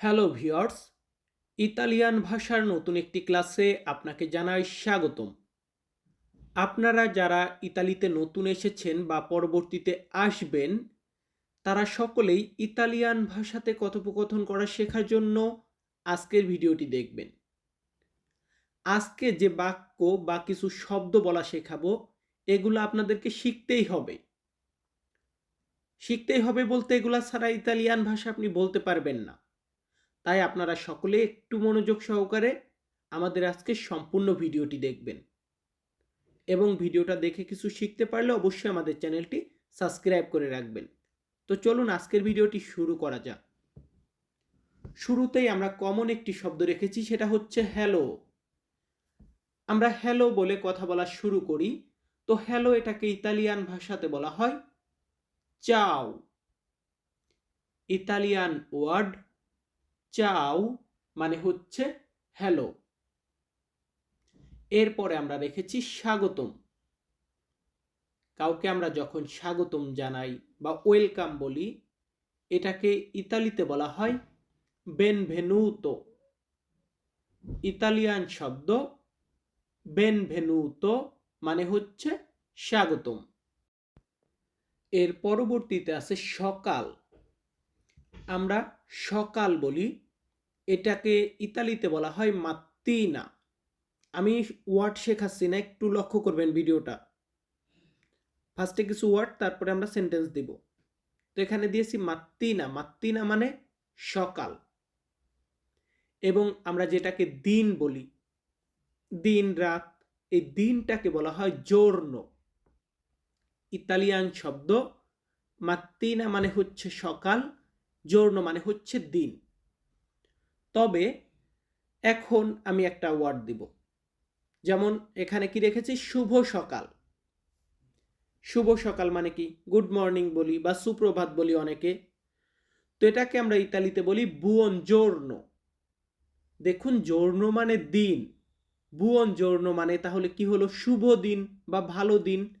Hello viewers Italian ভাষার নতুন একটি ক্লাসে আপনাকে জানাই স্বাগতম। আপনারা যারা ইতালিতে নতুন এসেছেন বা পরবর্তীতে আসবেন, তারা সকলেই ইতালিয়ান ভাষাতে কথোপকথন করা শেখার জন্য আজকের ভিডিওটি দেখবেন। আজকে যে বাক্য বা কিছু শব্দ বলা শেখাবো, এগুলো আপনাদেরকে শিখতেই হবে। শিখতেই হবে বলতে এগুলা ছাড়া ইতালিয়ান ভাষা আপনি বলতে পারবেন না। তাই আপনারা সকলে একটু মনোযোগ সহকারে আমাদের আজকে সম্পূর্ণ ভিডিওটি দেখবেন। এবং ভিডিওটা দেখে কিছু শিখতে পারলে অবশ্যই আমাদের চ্যানেলটি সাবস্ক্রাইব করে রাখবেন। তো চলুন আজকের ভিডিওটি শুরু করা যাক। শুরুতেই আমরা কমন একটি শব্দ রেখেছি, সেটা হচ্ছে হ্যালো। আমরা হ্যালো বলে কথা বলা শুরু করি। তো হ্যালো এটাকে ইতালিয়ান ভাষাতে বলা হয়, চাও। ইতালিয়ান ওয়ার্ড চাও মানে হচ্ছে হ্যালো এরপরে আমরা রেখেছি স্বাগতম। কাউকে আমরা যখন স্বাগতম জানাই বা ওয়েলকাম বলি, এটাকে ইতালিতে বলা হয় বেন বেনভেনুতো ইতালিয়ান শব্দ বেন বেনভেনুতো মানে হচ্ছে স্বাগতম। এর পরবর্তীতে আছে সকাল। আমরা সকাল বলি, এটাকে ইতালিতে বলা হয় মাত্তিনা। আমি ওয়ার্ড শেখাচ্ছি না একটু লক্ষ্য করবেন ভিডিওটা। ফার্স্টে কিছু ওয়ার্ড তারপরে আমরা সেন্টেন্স দিব। তো এখানে দিয়েছি মাত্তিনা। মাত্তিনা মানে সকাল। এবং আমরা যেটাকে দিন বলি, দিন রাত, এই দিনটাকে বলা হয় জোর্ন। ইতালিয়ান শব্দ মাত্তিনা মানে হচ্ছে সকাল জোর্ন মানে হচ্ছে দিন। তবে এখন আমি একটা ওয়ার্ড দিব। যেমন এখানে কি রেখেছি? শুভ সকাল। শুভ সকাল মানে কি? গুড মর্নিং বলি বা সুপ্রভাত বলি অনেকে। তো এটাকে আমরা ইতালিতে বলি বুয়ন জোর্ন দেখুন জোর্ন মানে দিন। বুয়ন জোর্ন মানে তাহলে কি হলো? শুভ দিন বা ভালো দিন।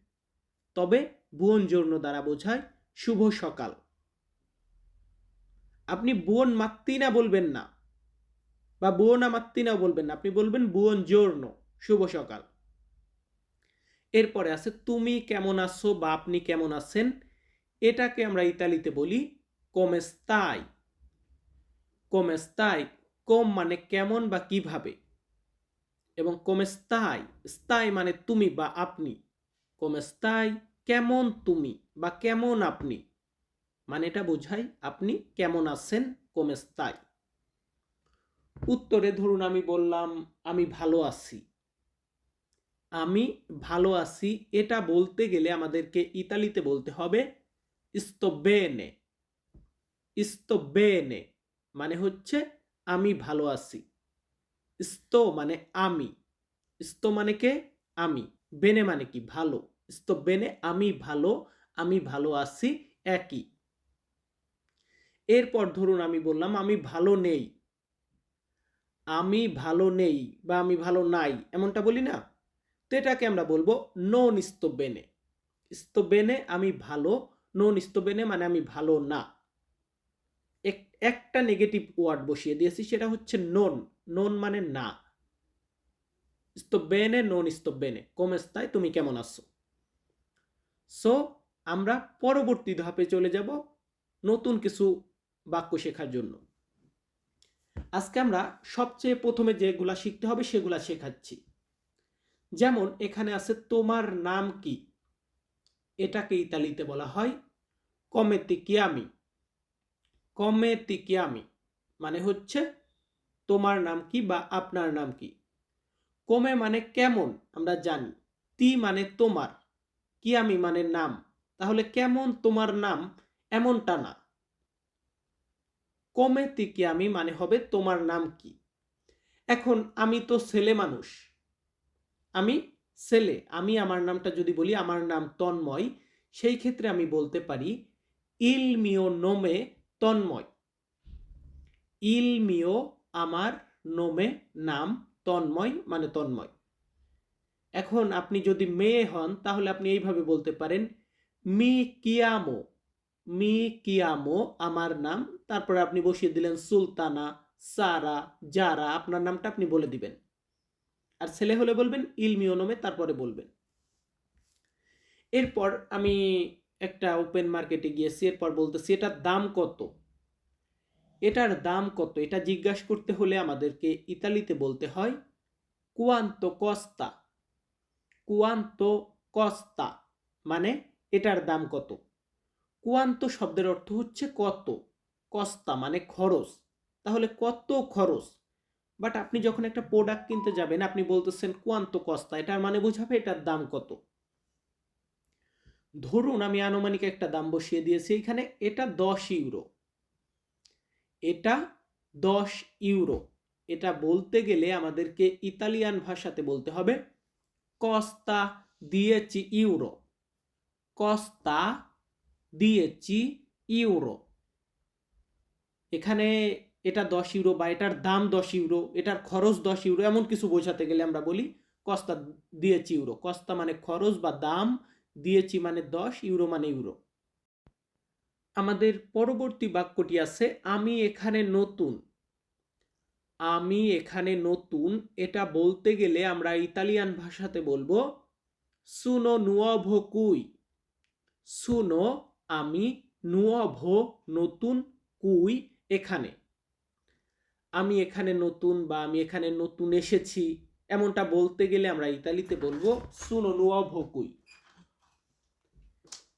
তবে বুয়ন জোর্ন দ্বারা বোঝায় শুভ সকাল। আপনি বুয়ন মাত্তিনা বলবেন না। বা বুয়না মাত্তিনাও বলবেন না। আপনি বলবেন বুয়ন জোর্ন, শুভ সকাল। এরপরে আছে, তুমি কেমন আছো বা আপনি কেমন আছেন? এটাকে আমরা ইতালিতে বলি কমেস্তাই কমেস্তাই কম মানে কেমন বা কীভাবে? এবং কমেস্তাই স্তাই মানে তুমি বা আপনি। কমেস্তাই কেমন তুমি বা কেমন আপনি? মানে এটা বোঝায় আপনি কেমন আছেন কমেস্তাই উত্তরে ধরুন আমি বললাম, আমি ভালো আছি। আমি ভালো আছি, এটা বলতে গেলে আমাদেরকে ইতালিতে বলতে হবে ইস্তবেনে ইস্তবেনে মানে হচ্ছে, আমি ভালো আছি। ইস্ত মানে আমি। ইস্ত মানে কে? আমি। বেনে মানে কি? ভালো। ইস্ত বেনে? আমি ভালো। আমি ভালো আছি। একই। এরপর ধরুন আমি বললাম, আমি ভালো নেই। আমি ভালো নেই বা আমি ভালো নাই। এমনটা বলি না? তো এটাকে আমরা বলব নন ইস্তবেনে ইস্তবেনে আমি ভালো নন ইস্তবেনে মানে আমি ভালো না। একটা নেগেটিভ ওয়ার্ড বসিয়ে দিয়েছি, সেটা হচ্ছে নন। নন মানে না। ইস্তবেনে নন ইস্তবেনে কমেস্তায়, তুমি কেমন আছো? সো আমরা পরবর্তী ধাপে চলে যাব। নতুন কিছু বাক্য শেখার জন্য। আজকে আমরা সবচেয়ে প্রথমে যেগুলা শিখতে হবে সেগুলা শেখাচ্ছি। যেমন এখানে আছে তোমার নাম কি? এটাকে ইতালিতে বলা হয় কমেতিকিয়ামি। কমেতিকিয়ামি মানে হচ্ছে তোমার নাম কি বা আপনার নাম কি। কমে মানে কেমন আমরা জানি। তি মানে তোমার, কিয়ামি মানে নাম। তাহলে কেমন তোমার নাম, এমনটা না। কমে তিকে আমি মানে হবে তোমার নাম কি? এখন আমি তো ছেলে মানুষ। আমি ছেলে, আমি আমার নামটা যদি বলি, আমার নাম তন্ময়, সেই ক্ষেত্রে আমি বলতে পারি ইল মিও নোমে তন্ময়। ইল মিও আমার নোমে নাম তন্ময় মানে তন্ময়। এখন আপনি যদি মেয়ে হন, তাহলে আপনি এইভাবে বলতে পারেন, মি কিয়ামো। মি কিয়ামো, আমার নাম। তারপরে আপনি বসিয়ে দিলেন সুলতানা, সারা যারা আপনার নামটা আপনি বলে দিবেন। আর ছেলে হলে বলবেন ইলমি ওনমে তারপরে বলবেন। এরপর আমি একটা ওপেন মার্কেটে গিয়েছি, এরপর বলতেছি, এটার দাম কত? এটার দাম কত? এটা জিজ্ঞাসা করতে হলে আমাদেরকে ইতালিতে বলতে হয়, কুয়ান্ত কস্তা? কুয়ান্ত কস্তা। মানে এটার দাম কত? কুয়ান্ত শব্দের অর্থ হচ্ছে কত? কস্তা মানে খরচ। তাহলে কত খরচ? বাট আপনি যখন একটা প্রোডাক্ট কিনতে যাবেন, আপনি বলতেছেন কুয়ান্ত কস্তা, এটার মানে বোঝাবে এটার দাম কত। ধরুন আমি আনুমানিক একটা দাম বসিয়ে দিয়েছি, এখানে এটা দশ ইউরো। এটা দশ ইউরো। এটা বলতে গেলে আমাদেরকে ইতালিয়ান ভাষাতে বলতে হবে, কস্তা দিয়েছি ইউরো। কস্তা দিয়েছি ইউরো। এখানে এটা দশ ইউরো বা এটার দাম দশ ইউরো, এটার খরচ দশ ইউরো, এমন কিছু বোঝাতে গেলে আমরা বলি কস্তা দিয়েছি ইউরো। কস্তা মানে খরচ বা দাম, দিয়েছি মানে দশ, ইউরো মানে ইউরো। আমাদের পরবর্তী বাক্যটি আছে, আমি এখানে নতুন। আমি এখানে নতুন, এটা বলতে গেলে আমরা ইতালিয়ান ভাষাতে বলব সুনো নুয়ভো কুই সুনো আমি নুয়ভো নতুন কুই এখানে। আমি এখানে নতুন বা আমি এখানে নতুন এসেছি, এমনটা বলতে গেলে আমরা ইতালিতে বলব সুনো নুয়ভো কুই।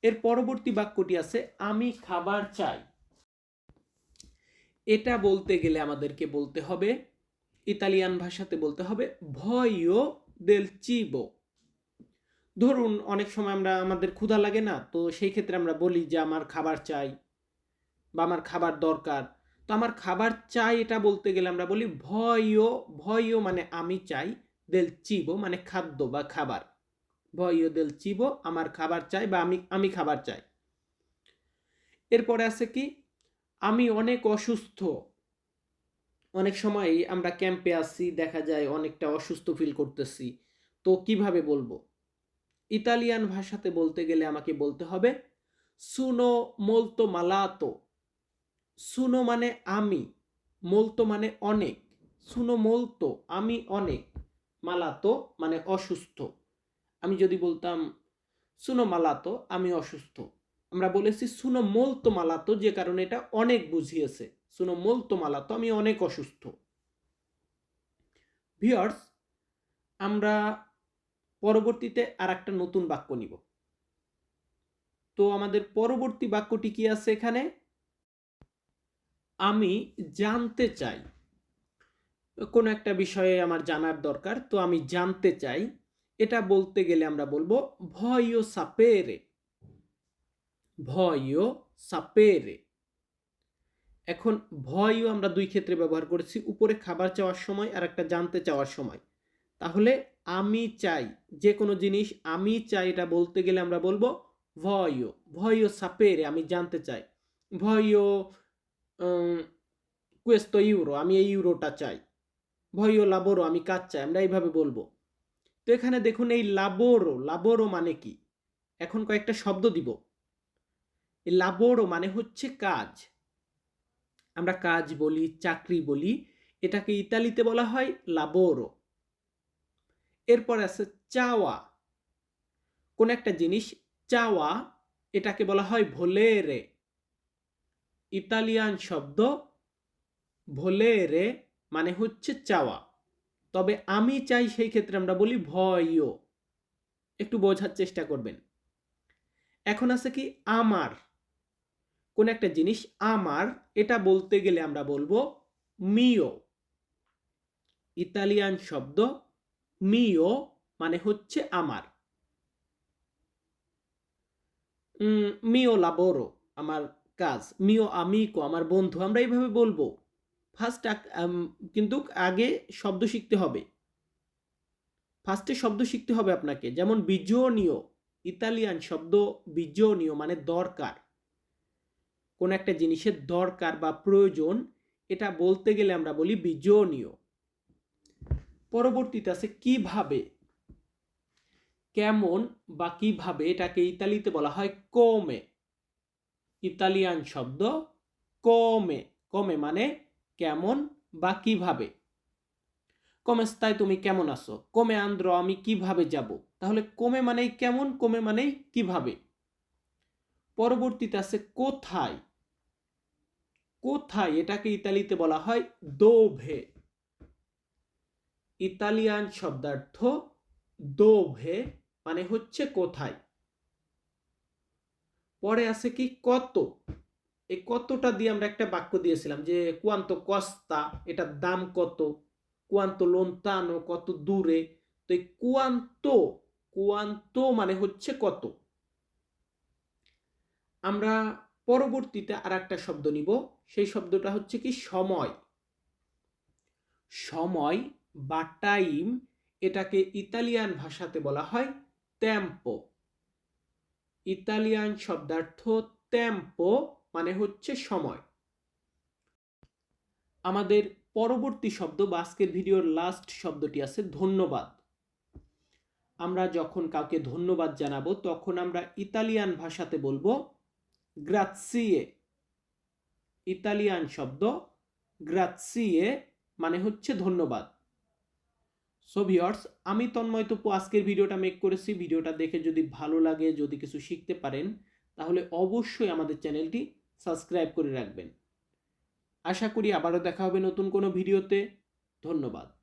এর পরবর্তী বাক্যটি আছে, আমি খাবার চাই। এটা বলতে গেলে আমাদেরকে বলতে হবে, ইতালিয়ান ভাষাতে বলতে হবে ভয়ও দেল চিবো। ধরুন অনেক সময় আমরা, আমাদের ক্ষুধা লাগে না, তো সেই ক্ষেত্রে আমরা বলি যে আমার খাবার চাই বা আমার খাবার দরকার। তো আমার খাবার চাই এটা বলতে গেলে আমরা বলি ভয়ও ভয়ও মানে আমি চাই, দেল চিবো মানে খাদ্য বা খাবার। ভয়ও, দেল চিবো, আমার খাবার চাই বা আমি আমি খাবার চাই। এরপরে আছে কি, আমি অনেক অসুস্থ। অনেক সময় আমরা ক্যাম্পে আসি দেখা যায় অনেকটা অসুস্থ ফিল করতেছি। তো কীভাবে বলব? ইতালিয়ান ভাষাতে বলতে গেলে আমাকে বলতে হবে সুনো মোলতো মালাতো সুনো মানে আমি মোলতো মানে অনেক। সুনো মোলতো আমি অনেক। মালাতো মানে অসুস্থ। আমি যদি বলতাম সুনো মালাতো আমি অসুস্থ। আমরা বলেছি সুনো মোলতো মালাতো যে কারণে এটা অনেক বুঝিয়েছে। সুনো মোলতো মালাতো আমি অনেক অসুস্থ। ভিওর্স আমরা পরবর্তীতে আর একটা নতুন বাক্য নিব। তো আমাদের পরবর্তী বাক্যটি কি আছে এখানে? আমি জানতে চাই। কোনো একটা বিষয়ে আমার জানার দরকার, তো আমি জানতে চাই। এটা বলতে গেলে আমরা বলব ভয়ও সাপেরে। ভয়ও সাপেরে। এখন ভয়ও আমরা দুই ক্ষেত্রে ব্যবহার করেছি, উপরে খাবার চাওয়ার সময় আর একটা জানতে চাওয়ার সময়। তাহলে আমি চাই যে কোনো জিনিস আমি চাই, এটা বলতে গেলে আমরা বলব ভয়ও ভয়ও সাপেরে আমি জানতে চাই। ভয়ও কুয়েস্তো ইউরো, আমি এই ইউরোটা চাই। ভয়ও লাবোরো, আমি কাজ চাই, আমরা এইভাবে বলব। তো এখানে দেখুন এই লাবোরো লাবোরো মানে কি? এখন কয়েকটা শব্দ দিব। এই লাবোরো মানে হচ্ছে কাজ। আমরা কাজ বলি, চাকরি বলি, এটাকে ইতালিতে বলা হয় লাবোরো। এরপর আছে চাওয়া। কোন একটা জিনিস, চাওয়া, এটাকে বলা হয় ভোলেরে। ইতালিয়ান শব্দ ভোলেরে মানে হচ্ছে চাওয়া। তবে আমি চাই সেই ক্ষেত্রে আমরা বলি ভয়ও একটু বোঝার চেষ্টা করবেন। এখন আছে কি আমার। কোন একটা জিনিস, আমার, এটা বলতে গেলে আমরা বলব মিও। ইতালিয়ান শব্দ মিও মানে হচ্ছে আমার। মিও লাবোরো, আমার কাজ। মিও আমিকো, আমার বন্ধু। আমরা এইভাবে বলব। ফার্স্ট কিন্তু আগে শব্দ শিখতে হবে। ফার্স্টে শব্দ শিখতে হবে আপনাকে। যেমন বিজনীয়, ইতালিয়ান শব্দ বিজনীয় মানে দরকার। কোন একটা জিনিসের দরকার বা প্রয়োজন, এটা বলতে গেলে আমরা বলি বিজনীয়। পরবর্তীতে আছে কীভাবে? কেমন বা কীভাবে এটাকে ইতালিতে বলা হয় কোমে ইতালিয়ান শব্দ কমে কমে মানে কেমন বা কীভাবে? কমেস্তায় তুমি কেমন আছো? কমে আন্দ্র, আমি কীভাবে যাব? তাহলে কমে মানেই কেমন কমে মানেই কীভাবে? পরবর্তীতে আছে কোথায়? কোথায়? এটাকে ইতালিতে বলা হয় দোভে। ইতালিয়ান শব্দার্থ দোভে মানে হচ্ছে কোথায়। পরে আছে কি কত এই কতটা দিয়ে আমরা একটা বাক্য দিয়েছিলাম যে কুয়ান্ত কস্তা এটার দাম কত? কুয়ান্ত লোনতানো কত দূরে তো এই কুয়ান্ত কুয়ান্ত মানে হচ্ছে কত। আমরা পরবর্তীতে আর একটা শব্দ নিব। সেই শব্দটা হচ্ছে কি সময়। সময় বা টাইম এটাকে ইতালিয়ান ভাষাতে বলা হয় ত্যাম্পো ইতালিয়ান শব্দার্থ ত্যাম্পো মানে হচ্ছে সময়। আমাদের পরবর্তী শব্দ বা আজকের ভিডিওর লাস্ট শব্দটি আছে ধন্যবাদ। আমরা যখন কাউকে ধন্যবাদ জানাব, তখন আমরা ইতালিয়ান ভাষাতে বলব গ্রাৎসিয়ে ইতালিয়ান শব্দ গ্রাৎসিয়ে মানে হচ্ছে ধন্যবাদ। সো ভিওর্স আমি তন্ময় তপু আজকের ভিডিওটা মেক করেছি। ভিডিওটা দেখে যদি ভালো লাগে, যদি কিছু শিখতে পারেন, তাহলে অবশ্যই আমাদের চ্যানেলটি সাবস্ক্রাইব করে রাখবেন। আশা করি আবারও দেখা হবে নতুন কোনো ভিডিওতে। ধন্যবাদ।